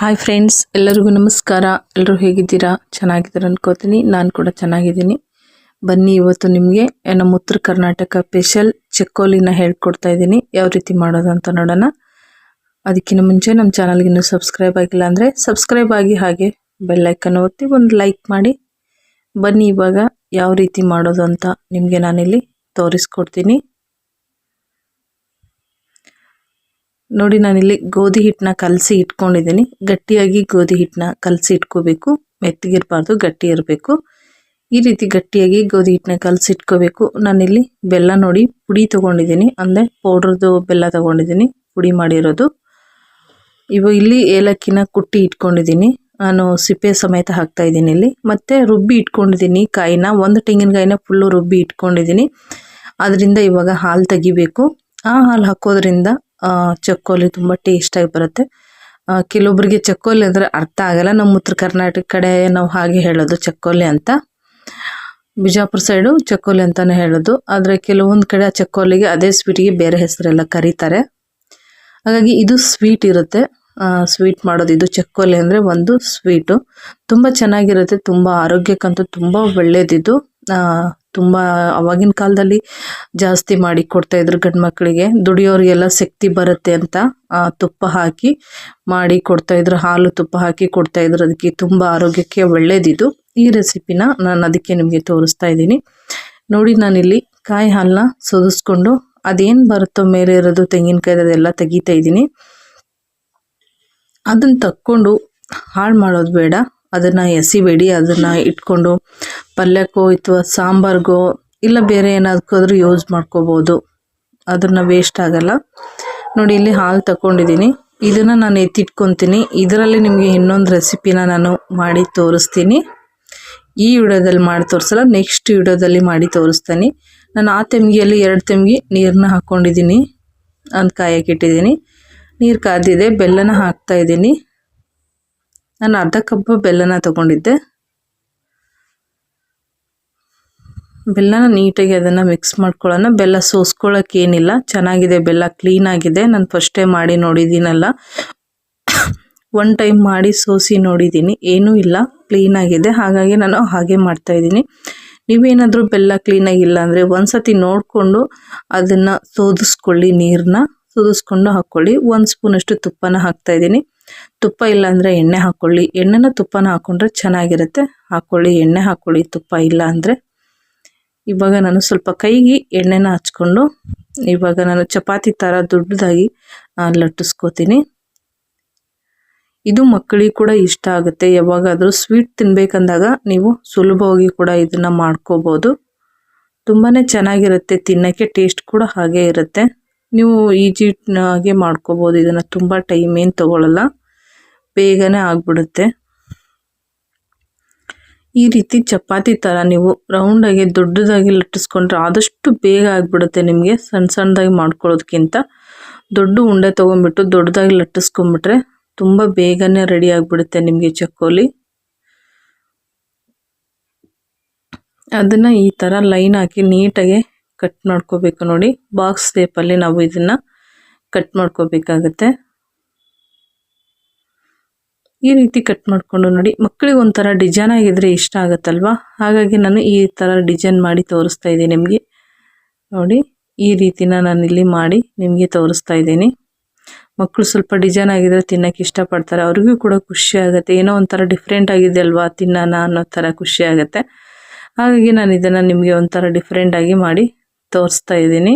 Hi friends ಎಲ್ಲರಿಗೂ ನಮಸ್ಕಾರ. ಎಲ್ಲರೂ ಹೇಗಿದ್ದೀರಾ? ಚೆನ್ನಾಗಿದ್ದೀರಾ ಅನ್ಕೋತೀನಿ. ನಾನು ಕೂಡ ಚೆನ್ನಾಗಿದ್ದೀನಿ. ಬನ್ನಿ ಇವತ್ತು ನಿಮಗೆ ನಮ್ಮ ಉತ್ತರ ಕರ್ನಾಟಕ ಸ್ಪೆಷಲ್ ಚಕ್ಕೋಲಿನ ಹೇಳ್ಕೊಡ್ತಾ ಇದ್ದೀನಿ. ಯಾವ ರೀತಿ ಮಾಡೋದು ಅಂತ ನೋಡೋಣ. ಅದಕ್ಕಿಂತ ಮುಂಚೆ ನಮ್ಮ ಚಾನಲ್ಗೆ ಇನ್ನೂ ಸಬ್ಸ್ಕ್ರೈಬ್ ಆಗಿಲ್ಲ ಅಂದರೆ ಸಬ್ಸ್ಕ್ರೈಬ್ ಆಗಿ ಹಾಗೆ ಬೆಲ್ಲೈಕನ್ ಒತ್ತಿ ಒಂದು ಲೈಕ್ ಮಾಡಿ. ಬನ್ನಿ ಇವಾಗ ಯಾವ ರೀತಿ ಮಾಡೋದು ಅಂತ ನಿಮಗೆ ನಾನಿಲ್ಲಿ ತೋರಿಸ್ಕೊಡ್ತೀನಿ. ನೋಡಿ, ನಾನಿಲ್ಲಿ ಗೋಧಿ ಹಿಟ್ಟನ್ನ ಕಲಸಿ ಇಟ್ಕೊಂಡಿದ್ದೀನಿ. ಗಟ್ಟಿಯಾಗಿ ಗೋಧಿ ಹಿಟ್ಟನ್ನ ಕಲಸಿ ಇಟ್ಕೋಬೇಕು. ಮೆತ್ತಗಿರಬಾರ್ದು, ಗಟ್ಟಿ ಇರಬೇಕು. ಈ ರೀತಿ ಗಟ್ಟಿಯಾಗಿ ಗೋಧಿ ಹಿಟ್ಟನ್ನ ಕಲಸಿ ಇಟ್ಕೋಬೇಕು. ನಾನಿಲ್ಲಿ ಬೆಲ್ಲ ನೋಡಿ, ಪುಡಿ ತೊಗೊಂಡಿದ್ದೀನಿ. ಅಂದರೆ ಪೌಡ್ರದ್ದು ಬೆಲ್ಲ ತೊಗೊಂಡಿದ್ದೀನಿ, ಪುಡಿ ಮಾಡಿರೋದು. ಇವು ಇಲ್ಲಿ ಏಲಕ್ಕಿನ ಕುಟ್ಟಿ ಇಟ್ಕೊಂಡಿದ್ದೀನಿ. ನಾನು ಸಿಪ್ಪೆ ಸಮೇತ ಹಾಕ್ತಾ ಇದ್ದೀನಿ ಇಲ್ಲಿ. ಮತ್ತು ರುಬ್ಬಿ ಇಟ್ಕೊಂಡಿದ್ದೀನಿ ಕಾಯಿನ. ಒಂದು ತೆಂಗಿನಕಾಯಿನ ಫುಲ್ಲು ರುಬ್ಬಿ ಇಟ್ಕೊಂಡಿದ್ದೀನಿ. ಅದರಿಂದ ಇವಾಗ ಹಾಲು ತೆಗಿಬೇಕು. ಆ ಹಾಲು ಹಾಕೋದ್ರಿಂದ ಚಕ್ಕೋಲಿ ತುಂಬ ಟೇಸ್ಟಾಗಿ ಬರುತ್ತೆ. ಕೆಲವೊಬ್ಬರಿಗೆ ಚಕ್ಕೋಲಿ ಅಂದರೆ ಅರ್ಥ ಆಗಲ್ಲ. ನಮ್ಮ ಉತ್ತರ ಕರ್ನಾಟಕ ಕಡೆ ನಾವು ಹಾಗೆ ಹೇಳೋದು ಚಕ್ಕೋಲಿ ಅಂತ. ಬಿಜಾಪುರ ಸೈಡು ಚಕ್ಕೋಲಿ ಅಂತಲೇ ಹೇಳೋದು. ಆದರೆ ಕೆಲವೊಂದು ಕಡೆ ಆ ಚಕ್ಕೋಲಿಗೆ ಅದೇ ಸ್ವೀಟಿಗೆ ಬೇರೆ ಹೆಸರೆಲ್ಲ ಕರೀತಾರೆ. ಹಾಗಾಗಿ ಇದು ಸ್ವೀಟ್ ಇರುತ್ತೆ. ಸ್ವೀಟ್ ಮಾಡೋದು ಇದು ಚಕ್ಕೋಲಿ ಅಂದರೆ ಒಂದು ಸ್ವೀಟು ತುಂಬ ಚೆನ್ನಾಗಿರುತ್ತೆ, ತುಂಬ ಆರೋಗ್ಯಕ್ಕಂತೂ ತುಂಬ ಒಳ್ಳೆಯದಿದು ತುಂಬ ಅವಾಗಿನ ಕಾಲದಲ್ಲಿ ಜಾಸ್ತಿ ಮಾಡಿ ಕೊಡ್ತಾ ಇದ್ರು ಗಂಡು ಮಕ್ಕಳಿಗೆ ದುಡಿಯೋರಿಗೆಲ್ಲ ಶಕ್ತಿ ಬರುತ್ತೆ ಅಂತ ತುಪ್ಪ ಹಾಕಿ ಮಾಡಿ ಕೊಡ್ತಾ ಇದ್ರು, ಹಾಲು ತುಪ್ಪ ಹಾಕಿ ಕೊಡ್ತಾ ಇದ್ರು. ಅದಕ್ಕೆ ತುಂಬ ಆರೋಗ್ಯಕ್ಕೆ ಒಳ್ಳೇದಿದು. ಈ ರೆಸಿಪಿನ ನಾನು ಅದಕ್ಕೆ ನಿಮಗೆ ತೋರಿಸ್ತಾ ಇದ್ದೀನಿ. ನೋಡಿ ನಾನಿಲ್ಲಿ ಕಾಯಿ ಹಾಲನ್ನ ಸೋದಿಸ್ಕೊಂಡು ಅದೇನು ಬರುತ್ತೋ ಮೇಲೆ ಇರೋದು ತೆಂಗಿನಕಾಯಿ ಅದೆಲ್ಲ ತೆಗಿತಾ ಇದ್ದೀನಿ. ಅದನ್ನು ತಕ್ಕೊಂಡು ಹಾಳು ಮಾಡೋದು ಬೇಡ. ಅದನ್ನು ಎಸಿಬೇಡಿ, ಅದನ್ನು ಇಟ್ಕೊಂಡು ಪಲ್ಯಕ್ಕೋ ಅಥವಾ ಸಾಂಬಾರ್ಗೋ ಇಲ್ಲ ಬೇರೆ ಏನಾದ್ರೂ ಯೂಸ್ ಮಾಡ್ಕೋಬೋದು. ಅದನ್ನು ವೇಸ್ಟ್ ಆಗಲ್ಲ. ನೋಡಿ, ಇಲ್ಲಿ ಹಾಲು ತಗೊಂಡಿದ್ದೀನಿ ಇದನ್ನು ನಾನು ಎತ್ತಿಟ್ಕೊತೀನಿ. ಇದರಲ್ಲಿ ನಿಮಗೆ ಇನ್ನೊಂದು ರೆಸಿಪಿನ ನಾನು ಮಾಡಿ ತೋರಿಸ್ತೀನಿ. ಈ ವಿಡಿಯೋದಲ್ಲಿ ಮಾಡಿ ತೋರಿಸಲ್ಲ ನೆಕ್ಸ್ಟ್ ವಿಡಿಯೋದಲ್ಲಿ ಮಾಡಿ ತೋರಿಸ್ತೀನಿ. ನಾನು ಆ ತೆಮ್ಗಿಯಲ್ಲಿ ಎರಡು ತೆಮ್ಗಿ ನೀರನ್ನ ಹಾಕ್ಕೊಂಡಿದ್ದೀನಿ ಅಂತ ಕಾಯಕ್ಕೆ ಇಟ್ಟಿದ್ದೀನಿ. ನೀರು ಕಾದಿದೆ ಬೆಲ್ಲನ ಹಾಕ್ತಾಯಿದ್ದೀನಿ ನಾನು ಅರ್ಧ ಕಪ್ ಬೆಲ್ಲನ ತಗೊಂಡಿದ್ದೆ. ಬೆಲ್ಲನ ನೀಟಾಗಿ ಅದನ್ನು ಮಿಕ್ಸ್ ಮಾಡ್ಕೊಳ್ಳೋಣ. ಬೆಲ್ಲ ಸೋಸ್ಕೊಳ್ಳೋಕೆ ಏನಿಲ್ಲ. ಚೆನ್ನಾಗಿದೆ ಬೆಲ್ಲ ಕ್ಲೀನಾಗಿದೆ ನಾನು ಫಸ್ಟೇ ಮಾಡಿ ನೋಡಿದ್ದೀನಲ್ಲ. ಒನ್ ಟೈಮ್ ಮಾಡಿ ಸೋಸಿ ನೋಡಿದ್ದೀನಿ. ಏನೂ ಇಲ್ಲ. ಕ್ಲೀನಾಗಿದೆ ಹಾಗಾಗಿ ನಾನು ಹಾಗೆ ಮಾಡ್ತಾಯಿದ್ದೀನಿ ನೀವೇನಾದರೂ ಬೆಲ್ಲ ಕ್ಲೀನಾಗಿಲ್ಲ ಅಂದರೆ ಒಂದು ಸತಿ ನೋಡಿಕೊಂಡು ಅದನ್ನು ಸೋದಿಸ್ಕೊಳ್ಳಿ ನೀರನ್ನ ಸೋದಿಸ್ಕೊಂಡು ಹಾಕ್ಕೊಳ್ಳಿ. ಒಂದು ಸ್ಪೂನಷ್ಟು ತುಪ್ಪನ ಹಾಕ್ತಾಯಿದ್ದೀನಿ ತುಪ್ಪ ಇಲ್ಲ ಅಂದರೆ ಎಣ್ಣೆ ಹಾಕ್ಕೊಳ್ಳಿ. ಎಣ್ಣೆನ ತುಪ್ಪನ ಹಾಕ್ಕೊಂಡ್ರೆ ಚೆನ್ನಾಗಿರುತ್ತೆ. ಹಾಕ್ಕೊಳ್ಳಿ. ಎಣ್ಣೆ ಹಾಕ್ಕೊಳ್ಳಿ. ತುಪ್ಪ ಇಲ್ಲ ಅಂದರೆ. ಇವಾಗ ನಾನು ಸ್ವಲ್ಪ ಕೈಗೆ ಎಣ್ಣೆನ ಹಚ್ಕೊಂಡು, ಇವಾಗ ನಾನು ಚಪಾತಿ ಥರ ದೊಡ್ಡದಾಗಿ ಲಟ್ಟಿಸ್ಕೋತೀನಿ. ಇದು ಮಕ್ಕಳಿಗೆ ಕೂಡ ಇಷ್ಟ ಆಗುತ್ತೆ. ಯಾವಾಗಾದರೂ ಸ್ವೀಟ್ ತಿನ್ಬೇಕಂದಾಗ ನೀವು ಸುಲಭವಾಗಿ ಕೂಡ ಇದನ್ನು ಮಾಡ್ಕೋಬೋದು. ತುಂಬಾ ಚೆನ್ನಾಗಿರುತ್ತೆ, ತಿನ್ನೋಕ್ಕೆ ಟೇಸ್ಟ್ ಕೂಡ ಹಾಗೆ ಇರುತ್ತೆ. ನೀವು ಈಜಿಟ್ನಾಗೆ ಮಾಡ್ಕೋಬೋದು. ಇದನ್ನು ತುಂಬ ಟೈಮ್ ಏನು ತೊಗೊಳ್ಳಲ್ಲ ಬೇಗನೆ ಆಗಿಬಿಡುತ್ತೆ. ಈ ರೀತಿ ಚಪಾತಿ ಥರ ನೀವು ರೌಂಡಾಗಿ ದೊಡ್ಡದಾಗಿ ಲಟ್ಟಿಸ್ಕೊಂಡ್ರೆ ಆದಷ್ಟು ಬೇಗ ಆಗಿಬಿಡುತ್ತೆ ನಿಮಗೆ ಸಣ್ಣ ಸಣ್ಣದಾಗಿ ಮಾಡ್ಕೊಳ್ಳೋದಕ್ಕಿಂತ ದೊಡ್ಡ ಉಂಡೆ ತೊಗೊಂಬಿಟ್ಟು ದೊಡ್ಡದಾಗಿ ಲಟ್ಟಿಸ್ಕೊಂಬಿಟ್ರೆ ತುಂಬ ಬೇಗನೆ ರೆಡಿ ಆಗಿಬಿಡುತ್ತೆ ನಿಮಗೆ ಚಕ್ಕೋಲಿ. ಅದನ್ನು ಈ ಥರ ಲೈನ್ ಹಾಕಿ ನೀಟಾಗಿ ಕಟ್ ಮಾಡ್ಕೋಬೇಕು ನೋಡಿ. ಬಾಕ್ಸ್ ಶೇಪಲ್ಲಿ ನಾವು ಇದನ್ನು ಕಟ್ ಮಾಡ್ಕೋಬೇಕಾಗತ್ತೆ. ಈ ರೀತಿ ಕಟ್ ಮಾಡಿಕೊಂಡು ನೋಡಿ, ಮಕ್ಕಳಿಗೆ ಒಂಥರ ಡಿಸೈನ್ ಆಗಿದ್ರೆ ಇಷ್ಟ ಆಗುತ್ತಲ್ವಾ? ಹಾಗಾಗಿ ನಾನು ಈ ಥರ ಡಿಸೈನ್ ಮಾಡಿ ತೋರಿಸ್ತಾ ಇದ್ದೀನಿ ನಿಮಗೆ. ನೋಡಿ, ಈ ರೀತಿನ ಇಲ್ಲಿ ಮಾಡಿ ನಿಮಗೆ ತೋರಿಸ್ತಾ ಇದ್ದೀನಿ. ಮಕ್ಕಳು ಸ್ವಲ್ಪ ಡಿಸೈನ್ ಆಗಿದ್ರೆ ತಿನ್ನೋಕೆ ಇಷ್ಟಪಡ್ತಾರೆ. ಅವ್ರಿಗೂ ಕೂಡ ಖುಷಿ ಆಗುತ್ತೆ. ಏನೋ ಒಂಥರ ಡಿಫ್ರೆಂಟ್ ಆಗಿದೆ ಅಲ್ವಾ ತಿನ್ನೋಣ ಅನ್ನೋ ಥರ ಖುಷಿ ಆಗುತ್ತೆ. ಹಾಗಾಗಿ ನಾನು ಇದನ್ನು ನಿಮಗೆ ಒಂಥರ ಡಿಫ್ರೆಂಟಾಗಿ ಮಾಡಿ ತೋರಿಸ್ತಾ ಇದ್ದೀನಿ.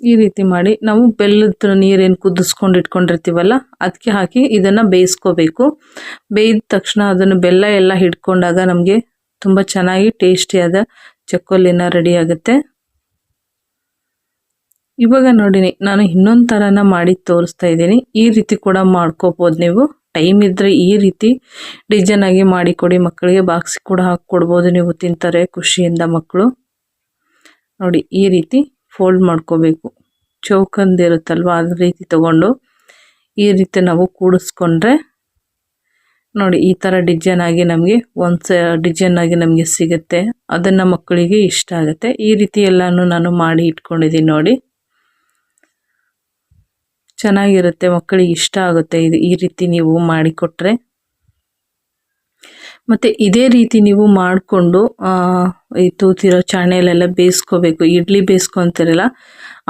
ಈ ರೀತಿ ಮಾಡಿ ನಾವು ಬೆಲ್ಲದ ನೀರೇನು ಕುದಿಸ್ಕೊಂಡು ಇಟ್ಕೊಂಡಿರ್ತೀವಲ್ಲ ಅದಕ್ಕೆ ಹಾಕಿ ಇದನ್ನು ಬೇಯಿಸ್ಕೋಬೇಕು. ಬೇಯ್ದ ತಕ್ಷಣ ಅದನ್ನು ಬೆಲ್ಲ ಎಲ್ಲ ಹಿಡ್ಕೊಂಡಾಗ ನಮಗೆ ತುಂಬ ಚೆನ್ನಾಗಿ ಟೇಸ್ಟಿಯಾದ ಚಕ್ಕೋಲಿನ ರೆಡಿ ಆಗುತ್ತೆ. ಇವಾಗ ನೋಡಿ ನಾನು ಇನ್ನೊಂದು ಥರನ ಮಾಡಿ ತೋರಿಸ್ತಾ ಇದ್ದೀನಿ. ಈ ರೀತಿ ಕೂಡ ಮಾಡ್ಕೋಬೋದು ನೀವು. ಟೈಮ್ ಇದ್ದರೆ ಈ ರೀತಿ ಡಿಸೈನ್ ಆಗಿ ಮಾಡಿಕೊಡಿ. ಮಕ್ಕಳಿಗೆ ಬಾಕ್ಸಿಗೆ ಕೂಡ ಹಾಕ್ಕೊಡ್ಬೋದು ನೀವು ತಿಂತಾರೆ ಖುಷಿಯಿಂದ ಮಕ್ಕಳು. ನೋಡಿ, ಈ ರೀತಿ ಫೋಲ್ಡ್ ಮಾಡ್ಕೋಬೇಕು. ಚೌಕಂದಿರುತ್ತಲ್ವ ಅದ ರೀತಿ ತಗೊಂಡು ಈ ರೀತಿ ನಾವು ಕೂಡಿಸ್ಕೊಂಡ್ರೆ ನೋಡಿ, ಈ ಥರ ಡಿಸೈನ್ ಆಗಿ ನಮಗೆ ಒಂದು ಸ ಡಿಸೈನ್ ಆಗಿ ನಮಗೆ ಸಿಗುತ್ತೆ. ಅದನ್ನು ಮಕ್ಕಳಿಗೆ ಇಷ್ಟ ಆಗುತ್ತೆ. ಈ ರೀತಿ ಎಲ್ಲನೂ ನಾನು ಮಾಡಿ ಇಟ್ಕೊಂಡಿದ್ದೀನಿ ನೋಡಿ. ಚೆನ್ನಾಗಿರುತ್ತೆ, ಮಕ್ಕಳಿಗೆ ಇಷ್ಟ ಆಗುತ್ತೆ ಇದು ಈ ರೀತಿ ನೀವು ಮಾಡಿಕೊಟ್ರೆ. ಮತ್ತು ಇದೇ ರೀತಿ ನೀವು ಮಾಡಿಕೊಂಡು ಈ ತೂತಿರೋ ಚಾಣೆಲೆಲ್ಲ ಬೇಯಿಸ್ಕೋಬೇಕು, ಇಡ್ಲಿ ಬೇಯಿಸ್ಕೊತಿರಲ್ಲ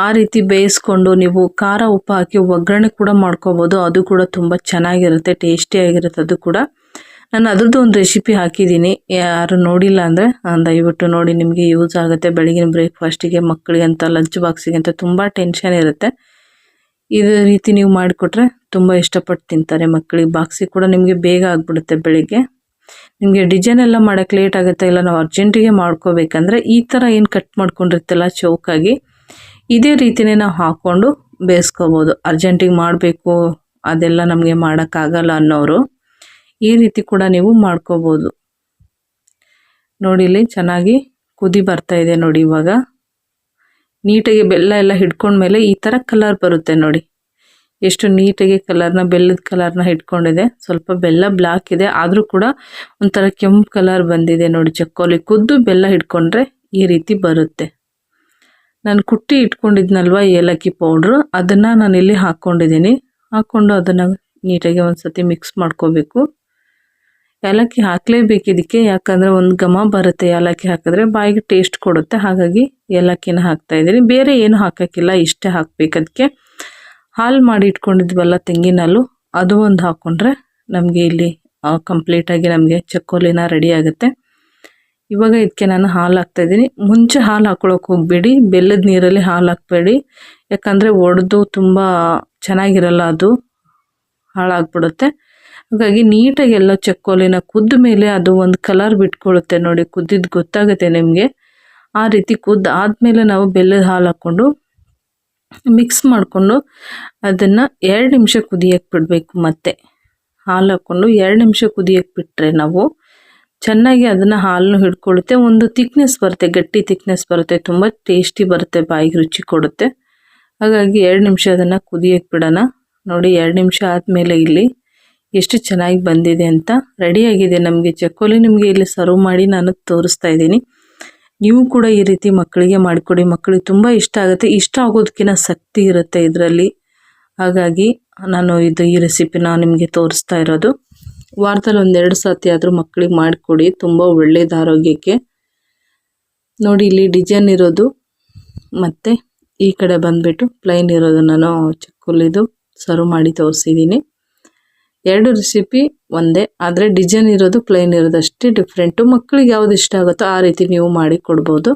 ಆ ರೀತಿ ಬೇಯಿಸ್ಕೊಂಡು ನೀವು ಖಾರ ಉಪ್ಪು ಹಾಕಿ ಒಗ್ಗರಣೆ ಕೂಡ ಮಾಡ್ಕೋಬೋದು, ಅದು ಕೂಡ ತುಂಬ ಚೆನ್ನಾಗಿರುತ್ತೆ ಟೇಸ್ಟಿಯಾಗಿರುತ್ತೆ ಅದು ಕೂಡ. ನಾನು ಅದ್ರದ್ದು ಒಂದು ರೆಸಿಪಿ ಹಾಕಿದ್ದೀನಿ, ಯಾರು ನೋಡಿಲ್ಲ ಅಂದರೆ ದಯವಿಟ್ಟು ನೋಡಿ, ನಿಮಗೆ ಯೂಸ್ ಆಗುತ್ತೆ, ಬೆಳಗಿನ ಬ್ರೇಕ್ಫಾಸ್ಟಿಗೆ ಮಕ್ಕಳಿಗೆ ಅಂತ ಲಂಚ್ ಬಾಕ್ಸಿಗೆ ಅಂತ ತುಂಬ ಟೆನ್ಷನ್ ಇರುತ್ತೆ. ಇದೇ ರೀತಿ ನೀವು ಮಾಡಿಕೊಟ್ರೆ ತುಂಬ ಇಷ್ಟಪಟ್ಟು ತಿಂತಾರೆ ಮಕ್ಕಳಿಗೆ, ಬಾಕ್ಸಿಗೆ ಕೂಡ ನಿಮಗೆ ಬೇಗ ಆಗಿಬಿಡುತ್ತೆ ಬೆಳಿಗ್ಗೆ. ನಿಮಗೆ ಡಿಸೈನ್ ಎಲ್ಲ ಮಾಡೋಕ್ಕೆ ಲೇಟ್ ಆಗುತ್ತೆ ಇಲ್ಲ ನಾವು ಅರ್ಜೆಂಟಿಗೆ ಮಾಡ್ಕೋಬೇಕಂದ್ರೆ ಈ ಥರ ಏನು ಕಟ್ ಮಾಡ್ಕೊಂಡಿರ್ತಲ್ಲ ಚೌಕಾಗಿ ಇದೇ ರೀತಿನೇ ನಾವು ಹಾಕ್ಕೊಂಡು ಬೇಯಿಸ್ಕೋಬೋದು ಅರ್ಜೆಂಟಿಗೆ ಮಾಡಬೇಕು, ಅದೆಲ್ಲ ನಮಗೆ ಮಾಡೋಕ್ಕಾಗಲ್ಲ ಅನ್ನೋರು ಈ ರೀತಿ ಕೂಡ ನೀವು ಮಾಡ್ಕೋಬೋದು. ನೋಡಿ ಇಲ್ಲಿ ಚೆನ್ನಾಗಿ ಕುದಿ ಬರ್ತಾ ಇದೆ ನೋಡಿ ಇವಾಗ. ನೀಟಾಗಿ ಬೆಲ್ಲ ಎಲ್ಲ ಹಿಡ್ಕೊಂಡ್ಮೇಲೆ ಈ ಥರ ಕಲರ್ ಬರುತ್ತೆ ನೋಡಿ. ಎಷ್ಟು ನೀಟಾಗಿ ಕಲರ್ನ, ಬೆಲ್ಲದ ಕಲರ್ನ ಹಿಡ್ಕೊಂಡಿದೆ ಸ್ವಲ್ಪ ಬೆಲ್ಲ ಬ್ಲಾಕ್ ಇದೆ. ಆದರೂ ಕೂಡ ಒಂಥರ ಕೆಂಪು ಕಲರ್ ಬಂದಿದೆ ನೋಡಿ ಚಕ್ಕೋಲಿ. ಕುದ್ದು ಬೆಲ್ಲ ಹಿಡ್ಕೊಂಡ್ರೆ ಈ ರೀತಿ ಬರುತ್ತೆ. ನಾನು ಕುಟ್ಟಿ ಇಟ್ಕೊಂಡಿದ್ನಲ್ವ ಏಲಕ್ಕಿ ಪೌಡ್ರು? ಅದನ್ನು ನಾನು ಇಲ್ಲಿ ಹಾಕ್ಕೊಂಡಿದ್ದೀನಿ. ಹಾಕ್ಕೊಂಡು ಅದನ್ನು ನೀಟಾಗಿ ಒಂದು ಸತಿ ಮಿಕ್ಸ್ ಮಾಡ್ಕೋಬೇಕು. ಏಲಕ್ಕಿ ಹಾಕಲೇಬೇಕು ಇದಕ್ಕೆ. ಯಾಕಂದರೆ ಒಂದು ಘಮ ಬರುತ್ತೆ ಏಲಕ್ಕಿ ಹಾಕಿದ್ರೆ. ಬಾಯಿಗೆ ಟೇಸ್ಟ್ ಕೊಡುತ್ತೆ. ಹಾಗಾಗಿ ಏಲಕ್ಕಿನ ಹಾಕ್ತಾ ಇದ್ದೀನಿ. ಬೇರೆ ಏನು ಹಾಕೋಕ್ಕಿಲ್ಲ. ಇಷ್ಟೇ ಹಾಕ್ಬೇಕು ಅದಕ್ಕೆ. ಹಾಲು ಮಾಡಿ ಇಟ್ಕೊಂಡಿದ್ವಲ್ಲ ತೆಂಗಿನ ಹಾಲು ಅದು ಒಂದು ಹಾಕ್ಕೊಂಡ್ರೆ ನಮಗೆ ಇಲ್ಲಿ ಕಂಪ್ಲೀಟಾಗಿ ನಮಗೆ ಚಕ್ಕೋಲಿನ ರೆಡಿ ಆಗುತ್ತೆ. ಇವಾಗ ಇದಕ್ಕೆ ನಾನು ಹಾಲು ಹಾಕ್ತಾಯಿದ್ದೀನಿ ಮುಂಚೆ ಹಾಲು ಹಾಕ್ಕೊಳಕ್ಕೆ ಹೋಗಬೇಡಿ. ಬೆಲ್ಲದ ನೀರಲ್ಲಿ ಹಾಲು ಹಾಕಬೇಡಿ. ಯಾಕಂದರೆ ಒಡೆದು ತುಂಬ ಚೆನ್ನಾಗಿರಲ್ಲ ಅದು, ಹಾಳಾಗ್ಬಿಡುತ್ತೆ. ಹಾಗಾಗಿ ನೀಟಾಗಿ ಎಲ್ಲ ಚಕ್ಕೋಲಿನ ಕುದ್ದ ಮೇಲೆ ಅದು ಒಂದು ಕಲರ್ ಬಿಟ್ಕೊಳ್ಳುತ್ತೆ ನೋಡಿ ಕುದ್ದಿದ್ದು ಗೊತ್ತಾಗುತ್ತೆ ನಿಮಗೆ. ಆ ರೀತಿ ಕುದ್ದು ಆದಮೇಲೆ ನಾವು ಬೆಲ್ಲದ ಹಾಲು ಹಾಕ್ಕೊಂಡು ಮಿಕ್ಸ್ ಮಾಡಿಕೊಂಡು ಅದನ್ನು ಎರಡು ನಿಮಿಷ ಕುದಿಯಕ್ಕೆ ಬಿಡಬೇಕು ಮತ್ತೆ. ಹಾಲು ಹಾಕ್ಕೊಂಡು ಎರಡು ನಿಮಿಷ ಕುದಿಯಕ್ಕೆ ಬಿಟ್ಟರೆ ನಾವು ಚೆನ್ನಾಗಿ ಅದನ್ನು ಹಾಲನ್ನು ಹಿಡ್ಕೊಳ್ಳುತ್ತೆ ಒಂದು ತಿಕ್ನೆಸ್ ಬರುತ್ತೆ, ಗಟ್ಟಿ ತಿಕ್ನೆಸ್ ಬರುತ್ತೆ, ತುಂಬ ಟೇಸ್ಟಿ ಬರುತ್ತೆ, ಬಾಯಿಗೆ ರುಚಿ ಕೊಡುತ್ತೆ. ಹಾಗಾಗಿ ಎರಡು ನಿಮಿಷ ಅದನ್ನು ಕುದಿಯಕ್ಕೆ ಬಿಡೋಣ. ನೋಡಿ, ಎರಡು ನಿಮಿಷ ಆದಮೇಲೆ ಇಲ್ಲಿ ಎಷ್ಟು ಚೆನ್ನಾಗಿ ಬಂದಿದೆ ಅಂತ. ರೆಡಿಯಾಗಿದೆ ನಮಗೆ. ಚಕ್ಕೋಲಿ ನಿಮಗೆ ಇಲ್ಲಿ ಸರ್ವ್ ಮಾಡಿ ನಾನು ತೋರಿಸ್ತಾ ಇದ್ದೀನಿ. ನೀವು ಕೂಡ ಈ ರೀತಿ ಮಕ್ಕಳಿಗೆ ಮಾಡಿಕೊಡಿ. ಮಕ್ಕಳಿಗೆ ತುಂಬ ಇಷ್ಟ ಆಗುತ್ತೆ. ಇಷ್ಟ ಆಗೋದಕ್ಕಿಂತ ಶಕ್ತಿ ಇರುತ್ತೆ ಇದರಲ್ಲಿ. ಹಾಗಾಗಿ ನಾನು ಇದು ಈ ರೆಸಿಪಿನ ನಿಮಗೆ ತೋರಿಸ್ತಾ ಇರೋದು. ವಾರದಲ್ಲಿ ಒಂದೆರಡು ಸತಿ ಆದರೂ ಮಕ್ಕಳಿಗೆ ಮಾಡಿಕೊಡಿ. ತುಂಬ ಒಳ್ಳೆಯದು ಆರೋಗ್ಯಕ್ಕೆ. ನೋಡಿ, ಇಲ್ಲಿ ಡಿಸೈನ್ ಇರೋದು. ಮತ್ತು ಈ ಕಡೆ ಬಂದುಬಿಟ್ಟು ಪ್ಲೈನ್ ಇರೋದು ನಾನು. ಚಿಕ್ಕುಲಿದು ಸರ್ವ್ ಮಾಡಿ ತೋರಿಸಿದ್ದೀನಿ ಎರಡು ರೆಸಿಪಿ ಒಂದೇ, ಆದರೆ ಡಿಸೈನ್ ಇರೋದು ಪ್ಲೈನ್ ಇರೋದು, ಅಷ್ಟೇ ಡಿಫ್ರೆಂಟು ಮಕ್ಕಳಿಗೆ ಯಾವುದು ಇಷ್ಟ ಆಗುತ್ತೋ ಆ ರೀತಿ ನೀವು ಮಾಡಿ ಕೊಡ್ಬೋದು.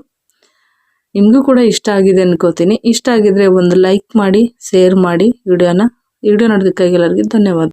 ನಿಮಗೂ ಕೂಡ ಇಷ್ಟ ಆಗಿದೆ ಅನ್ಕೋತೀನಿ. ಇಷ್ಟ ಆಗಿದ್ರೆ ಒಂದು ಲೈಕ್ ಮಾಡಿ ಶೇರ್ ಮಾಡಿ ವಿಡಿಯೋನ. ವಿಡಿಯೋ ನೋಡೋದಕ್ಕಾಗಿ ಎಲ್ಲರಿಗೂ ಧನ್ಯವಾದ.